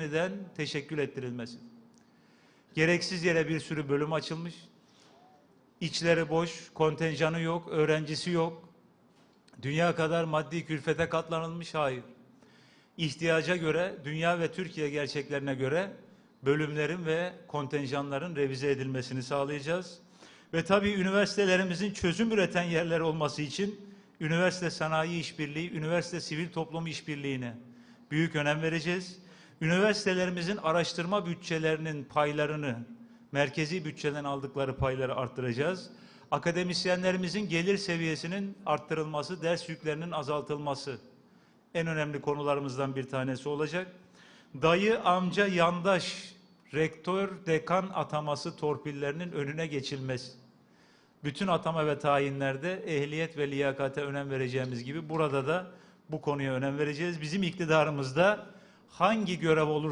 yeniden teşekkül ettirilmesi. Gereksiz yere bir sürü bölüm açılmış. İçleri boş, kontenjanı yok, öğrencisi yok. Dünya kadar maddi külfete katlanılmış hayır. İhtiyaca göre, dünya ve Türkiye gerçeklerine göre bölümlerin ve kontenjanların revize edilmesini sağlayacağız. Ve tabii üniversitelerimizin çözüm üreten yerler olması için üniversite sanayi işbirliği, üniversite sivil toplum işbirliğine büyük önem vereceğiz. Üniversitelerimizin araştırma bütçelerinin paylarını, merkezi bütçeden aldıkları payları arttıracağız. Akademisyenlerimizin gelir seviyesinin arttırılması, ders yüklerinin azaltılması en önemli konularımızdan bir tanesi olacak. Dayı, amca, yandaş, rektör, dekan ataması torpillerinin önüne geçilmesi. Bütün atama ve tayinlerde ehliyet ve liyakate önem vereceğimiz gibi burada da bu konuya önem vereceğiz. Bizim iktidarımızda hangi görev olur